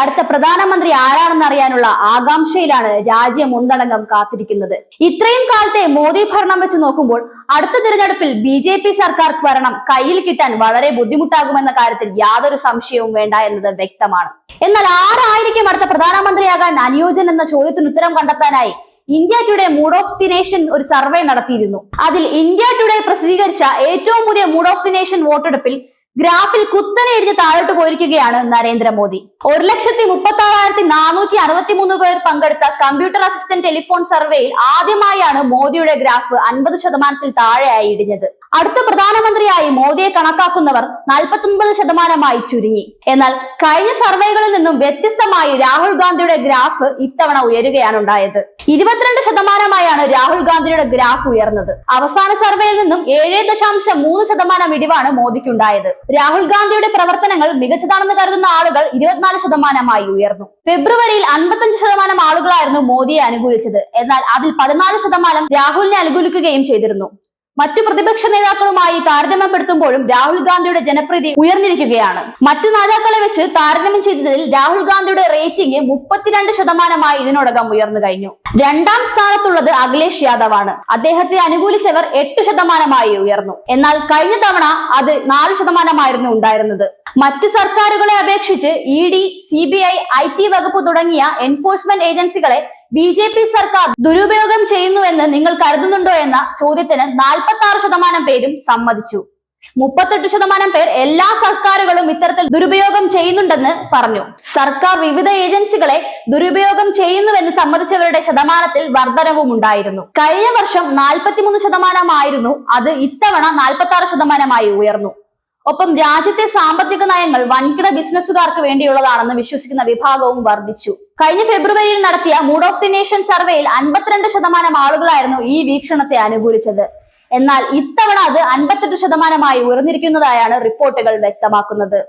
അടുത്ത പ്രധാനമന്ത്രി ആരാണെന്ന് അറിയാനുള്ള ആകാംക്ഷയിലാണ് രാജ്യം ഒന്നടങ്കം കാത്തിരിക്കുന്നത്. ഇത്രയും കാലത്തെ മോദി ഭരണം വെച്ച് നോക്കുമ്പോൾ അടുത്ത തിരഞ്ഞെടുപ്പിൽ ബി ജെ പി സർക്കാർ ഭരണം കയ്യിൽ കിട്ടാൻ വളരെ ബുദ്ധിമുട്ടാകുമെന്ന കാര്യത്തിൽ യാതൊരു സംശയവും വേണ്ട എന്നത് വ്യക്തമാണ്. എന്നാൽ ആരായിരിക്കും അടുത്ത പ്രധാനമന്ത്രിയാകാൻ അനുയോജ്യൻ എന്ന ചോദ്യത്തിന് ഉത്തരം കണ്ടെത്താനായി India Today mood of the nation ഒരു സർവേ നടത്തിയിരുന്നു. അതിൽ ഇന്ത്യ ടുഡേ പ്രസിദ്ധീകരിച്ച ഏറ്റവും പുതിയ മൂഡ് ഓഫ് ദി നേഷൻ വോട്ടെടുപ്പിൽ ഗ്രാഫിൽ കുത്തനെ എഴുതി താഴോട്ട് പോയിരിക്കുകയാണ് നരേന്ദ്രമോദി. ഒരു ലക്ഷത്തി മുപ്പത്തി ആറായിരത്തി നാനൂറ്റി അറുപത്തി മൂന്ന് പേർ പങ്കെടുത്ത കമ്പ്യൂട്ടർ അസിസ്റ്റന്റ് ടെലിഫോൺ സർവേയിൽ ആദ്യമായാണ് മോദിയുടെ ഗ്രാഫ് അൻപത് ശതമാനത്തിൽ താഴെയായി ഇടിഞ്ഞത്. അടുത്ത പ്രധാനമന്ത്രിയായി മോദിയെ കണക്കാക്കുന്നവർ നാൽപ്പത്തൊൻപത് ശതമാനമായി ചുരുങ്ങി. എന്നാൽ കഴിഞ്ഞ സർവേകളിൽ നിന്നും വ്യത്യസ്തമായി രാഹുൽ ഗാന്ധിയുടെ ഗ്രാഫ് ഇത്തവണ ഉയരുകയാണ് ഉണ്ടായത്. ഇരുപത്തിരണ്ട് ശതമാനമായാണ് രാഹുൽ ഗാന്ധിയുടെ ഗ്രാഫ് ഉയർന്നത്. അവസാന സർവേയിൽ നിന്നും ഏഴ് ദശാംശം മൂന്ന് ശതമാനം ഇടിവാണ് മോദിക്കുണ്ടായത്. രാഹുൽ ഗാന്ധിയുടെ പ്രവർത്തനങ്ങൾ മികച്ചതാണെന്ന് കരുതുന്ന ആളുകൾ ഇരുപത്തിനാല് ശതമാനമായി ഉയർന്നു. ഫെബ്രുവരിയിൽ അൻപത്തഞ്ച് ശതമാനം ആളുകളായിരുന്നു മോദിയെ അനുകൂലിച്ചത്. എന്നാൽ അതിൽ പതിനാല് ശതമാനം രാഹുലിനെ അനുകൂലിക്കുകയും ചെയ്തിരുന്നു. മറ്റു പ്രതിപക്ഷ നേതാക്കളുമായി താരതമ്യപ്പെടുത്തുമ്പോഴും രാഹുൽ ഗാന്ധിയുടെ ജനപ്രീതി ഉയർന്നിരിക്കുകയാണ്. മറ്റു നേതാക്കളെ വെച്ച് താരതമ്യം ചെയ്തതിൽ രാഹുൽ ഗാന്ധിയുടെ റേറ്റിംഗ് മുപ്പത്തിരണ്ട് ശതമാനമായി ഇതിനോടകം ഉയർന്നു കഴിഞ്ഞു. രണ്ടാം സ്ഥാനത്തുള്ളത് അഖിലേഷ് യാദവ് ആണ് അദ്ദേഹത്തെ അനുകൂലിച്ചവർ എട്ട് ശതമാനമായി ഉയർന്നു. എന്നാൽ കഴിഞ്ഞ തവണ അത് നാല് ശതമാനമായിരുന്നു ഉണ്ടായിരുന്നത്. മറ്റു സർക്കാരുകളെ അപേക്ഷിച്ച് E D C B I I T വകുപ്പ് തുടങ്ങിയ എൻഫോഴ്സ്മെന്റ് ഏജൻസികളെ ബി ജെ പി സർക്കാർ ദുരുപയോഗം ചെയ്യുന്നുവെന്ന് നിങ്ങൾ കരുതുന്നുണ്ടോ എന്ന ചോദ്യത്തിന് നാൽപ്പത്തി ആറ് ശതമാനം പേരും സമ്മതിച്ചു. മുപ്പത്തെട്ട് ശതമാനം പേർ എല്ലാ സർക്കാരുകളും ഇത്തരത്തിൽ ദുരുപയോഗം ചെയ്യുന്നുണ്ടെന്ന് പറഞ്ഞു. സർക്കാർ വിവിധ ഏജൻസികളെ ദുരുപയോഗം ചെയ്യുന്നുവെന്ന് സമ്മതിച്ചവരുടെ ശതമാനത്തിൽ വർധനവും ഉണ്ടായിരുന്നു. കഴിഞ്ഞ വർഷം നാൽപ്പത്തിമൂന്ന് ശതമാനമായിരുന്നു അത് ഇത്തവണ നാൽപ്പത്തി ആറ് ശതമാനമായി ഉയർന്നു. ഒപ്പം രാജ്യത്തെ സാമ്പത്തിക നയങ്ങൾ വൻകിട ബിസിനസ്സുകാർക്ക് വേണ്ടിയുള്ളതാണെന്ന് വിശ്വസിക്കുന്ന വിഭാഗവും വർദ്ധിച്ചു. കഴിഞ്ഞ ഫെബ്രുവരിയിൽ നടത്തിയ മൂഡ് ഓഫ് ദി നേഷൻ സർവേയിൽ അൻപത്തിരണ്ട് ശതമാനം ആളുകളായിരുന്നു ഈ വീക്ഷണത്തെ അനുകൂലിച്ചത്. എന്നാൽ ഇത്തവണ അത് അൻപത്തെട്ട് ശതമാനമായി ഉയർന്നിരിക്കുന്നതായാണ് റിപ്പോർട്ടുകൾ വ്യക്തമാക്കുന്നത്.